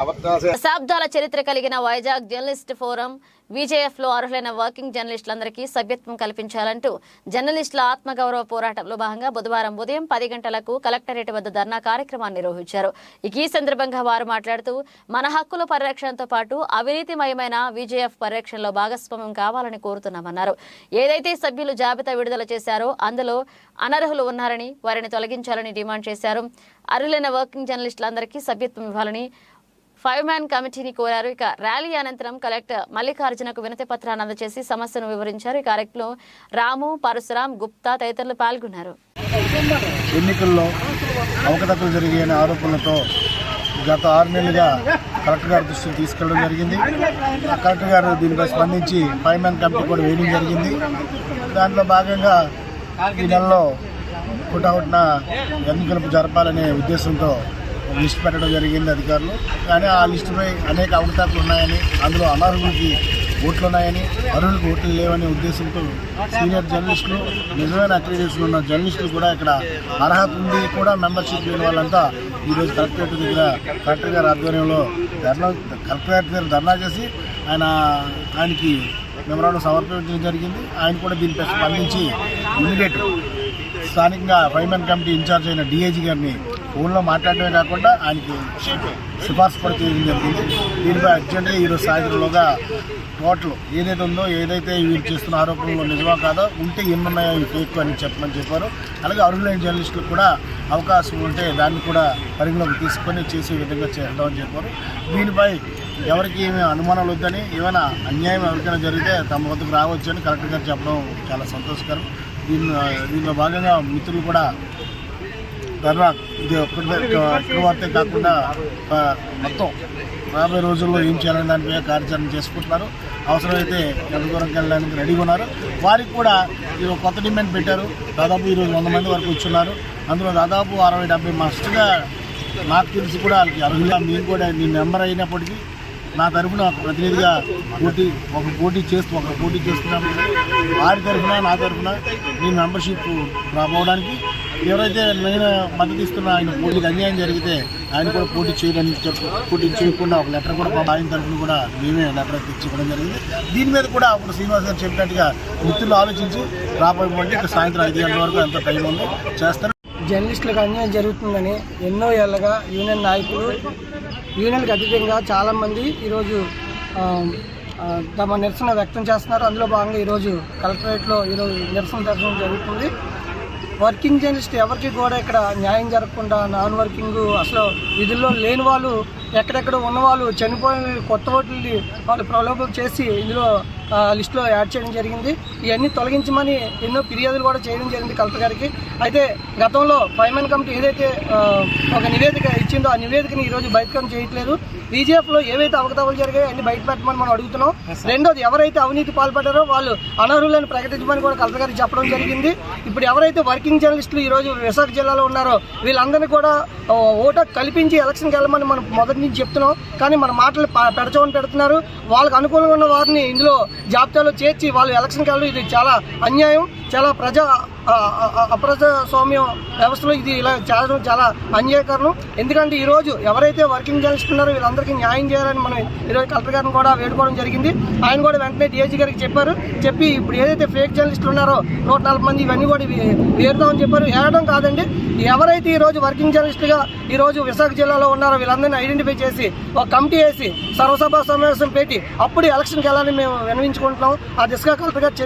దశాబ్దాల చరిత్ర కలిగిన వైజాగ్ జర్నలిస్ట్ ఫోరం విజేఎఫ్లో అర్హులైన వర్కింగ్ జర్నలిస్టులందరికీ సభ్యత్వం కల్పించాలంటూ జర్నలిస్టుల ఆత్మగౌరవ పోరాటంలో భాగంగా బుధవారం ఉదయం పది గంటలకు కలెక్టరేట్ వద్ద ధర్నా కార్యక్రమాన్ని నిర్వహించారు. ఇక ఈ సందర్భంగా వారు మాట్లాడుతూ మన హక్కుల పరిరక్షణతో పాటు అవినీతిమయమైన విజేఎఫ్ పరిరక్షణలో భాగస్వామ్యం కావాలని కోరుతున్నామన్నారు. ఏదైతే సభ్యులు జాబితా విడుదల చేశారో అందులో అనర్హులు ఉన్నారని వారిని తొలగించాలని డిమాండ్ చేశారు. అర్హులైన వర్కింగ్ జర్నలిస్టులందరికీ సభ్యత్వం ఇవ్వాలని ఫైవ్ మ్యాన్ కమిటీని కోరారు. ఇక ర్యాలీ అనంతరం కలెక్టర్ మల్లికార్జునకు వినతి పత్రాన్ని అందజేసి సమస్యను వివరించారు. ఈ కార్యక్రమంలో రాము పరశురాం గుప్తా తదితరులు పాల్గొన్నారు. ఎన్నికల్లో అవకతవకలు జరిగే ఆరోపణలతో గత ఆరు నెలలుగా కలెక్టర్ గారి దృష్టికి తీసుకెళ్ళడం జరిగింది. ఆ కలెక్టర్ గారు దీనిపై స్పందించి ఫైవ్ మ్యాన్ కమిటీ కూడా వేయడం జరిగింది. దాంట్లో భాగంగా ఈ నెలలో పుటాహుట్న ఎన్నికలు జరపాలనే ఉద్దేశంతో లిస్ట్ పెట్టడం జరిగింది అధికారులు. కానీ ఆ లిస్టుపై అనేక అవకతవకలు ఉన్నాయని అందులో అనర్హులకి ఓట్లు ఉన్నాయని అర్హులకు ఓట్లు లేవనే ఉద్దేశంతో సీనియర్ జర్నలిస్టులు నిజమైన అక్రిడేషన్ ఉన్న జర్నలిస్టులు కూడా ఇక్కడ అర్హత ఉంది కూడా మెంబర్షిప్ లేని వాళ్ళంతా ఈరోజు కలెక్టరేట్ దగ్గర కలెక్టర్ గారి ఆధ్వర్యంలో ధర్నా కలెక్టరేట్ దగ్గర ధర్నా చేసి ఆయన ఆయనకి మెమరాండం సమర్పించడం జరిగింది. ఆయన కూడా దీనిపై స్పందించి ఇమీడియట్ స్థానికంగా ఫైమెన్ కమిటీ ఇన్ఛార్జ్ అయిన డిఐజీ గారిని ఫోన్లో మాట్లాడమే కాకుండా ఆయనకి సిఫార్సు కూడా చేయడం జరిగింది. దీనిపై అర్జెంట్గా ఈరోజు సాయంత్రంలోగా టోటల్ ఏదైతే ఉందో ఏదైతే వీళ్ళు చేస్తున్న ఆరోపణలు నిజమా కాదో ఉంటే ఏమున్నాయో ఉన్నాయో ఇవి ఫేక్ అని చెప్పమని చెప్పారు. అలాగే అర్హులైన జర్నలిస్టులకు కూడా అవకాశం ఉంటే దాన్ని కూడా పరిగణలోకి తీసుకొని చేసే విధంగా చేద్దామని చెప్పారు. దీనిపై ఎవరికి ఏమి అనుమానాలు వద్దని ఏమైనా అన్యాయం ఎవరికైనా జరిగితే తమ వద్దకు రావచ్చు అని కలెక్టర్ గారు చెప్పడం చాలా సంతోషకరం. దీని దీనిలో భాగంగా మిత్రులు కూడా ధర్నా ఇది ఒక్కటి వార్తే కాకుండా మొత్తం రాబోయే రోజుల్లో ఏం చేయాలని దానిపై కార్యాచరణ చేసుకుంటున్నారు. అవసరమైతే ఎంత వెళ్ళడానికి రెడీగా ఉన్నారు. వారికి కూడా ఇది కొత్త డిమాండ్ పెట్టారు. దాదాపు ఈరోజు వంద మంది వరకు వచ్చున్నారు. అందులో దాదాపు అరవై డెబ్బై మస్ట్గా నాకు తెలిసి కూడా వాళ్ళకి అర్హులుగా మేము కూడా మీ మెంబర్ అయినప్పటికీ నా తరఫున ఒక ప్రతినిధిగా పోటీ ఒక పోటీ చేస్తూ ఒక పోటీ చేస్తున్నాము వారి తరఫున నా తరఫున మీ మెంబర్షిప్ రాబోవడానికి ఎవరైతే నేను మద్దతు ఇస్తున్న ఆయన పోటీకి అన్యాయం జరిగితే ఆయన కూడా పోటీ చేయడానికి చెప్పు పోటీ చేయకుండా ఒక లెటర్ కూడా ఆయన తరఫున కూడా మేమే లెటర్ తెచ్చి జరిగింది. దీని మీద కూడా అప్పుడు శ్రీనివాస్ గారు చెప్పినట్టుగా మిత్రులు ఆలోచించి రాబోయే సాయంత్రం ఐదు గంటల వరకు ఎంత టైం ఉంది. చేస్తారు. జర్నలిస్టులకు అన్యాయం జరుగుతుందని ఎన్నో ఏళ్ళగా యూనియన్ నాయకులు యూనియన్కి అధికంగా చాలామంది ఈరోజు తమ నిరసన వ్యక్తం చేస్తున్నారు. అందులో భాగంగా ఈరోజు కలెక్టరేట్లో ఈరోజు నిరసన జరగడం జరుగుతుంది. వర్కింగ్ జర్నలిస్ట్ ఎవరికి కూడా ఇక్కడ న్యాయం జరగకుండా నాన్ వర్కింగ్ అసలు విధుల్లో లేని వాళ్ళు ఎక్కడెక్కడ ఉన్నవాళ్ళు చనిపోయిన కొత్త ఓట్లు వాళ్ళు ప్రలోభం చేసి ఇందులో లిస్టులో యాడ్ చేయడం జరిగింది. ఇవన్నీ తొలగించమని ఎన్నో ఫిర్యాదులు కూడా చేయడం జరిగింది కలెక్టర్ గారికి. అయితే గతంలో ఫైమెన్ కమిటీ ఏదైతే ఒక నివేదిక ఇచ్చిందో ఆ నివేదికని ఈరోజు బయటకం చేయట్లేదు. బీజేపీలో ఏవైతే అవకతవకలు జరిగాయో అన్ని బయట పెట్టమని మనం అడుగుతున్నాం. రెండోది ఎవరైతే అవినీతి పాల్పడ్డారో వాళ్ళు అనర్హులను ప్రకటించమని కూడా కలెక్టర్ గారికి చెప్పడం జరిగింది. ఇప్పుడు ఎవరైతే వర్కింగ్ జర్నలిస్టులు ఈరోజు విశాఖ జిల్లాలో ఉన్నారో వీళ్ళందరినీ కూడా ఓటు కల్పించి ఎలక్షన్కి వెళ్ళమని మనం మొదటి నుంచి చెప్తున్నాం. కానీ మన మాటలు పెడచమని పెడుతున్నారు. వాళ్ళకి అనుకూలంగా ఉన్న వారిని ఇందులో జాబితాలో చేర్చి వాళ్ళు ఎలక్షన్ కాలంలో ఇది చాలా అన్యాయం చాలా ప్రజా అప్రజాస్వామ్యం వ్యవస్థలో ఇది ఇలా చేయడం చాలా అన్యాయకరణం ఎందుకంటే ఈరోజు ఎవరైతే వర్కింగ్ జర్నలిస్ట్ ఉన్నారో వీళ్ళందరికీ న్యాయం చేయాలని మనం ఈరోజు కలెక్టర్ గారిని కూడా వేడుకోవడం జరిగింది. ఆయన కూడా వెంటనే డిఐజీ గారికి చెప్పారు. చెప్పి ఇప్పుడు ఏదైతే ఫేక్ జర్నలిస్టులు ఉన్నారో నూట నలభై మంది ఇవన్నీ కూడా వేరుదామని చెప్పారు. ఏడడం కాదండి. ఎవరైతే ఈరోజు వర్కింగ్ జర్నలిస్టుగా ఈరోజు విశాఖ జిల్లాలో ఉన్నారో వీళ్ళందరినీ ఐడెంటిఫై చేసి ఒక కమిటీ వేసి సర్వసభ సమావేశం పెట్టి అప్పుడు ఎలక్షన్కి వెళ్ళాలని మేము వినవించుకుంటున్నాం ఆ దిశగా కలెక్టర్ గారు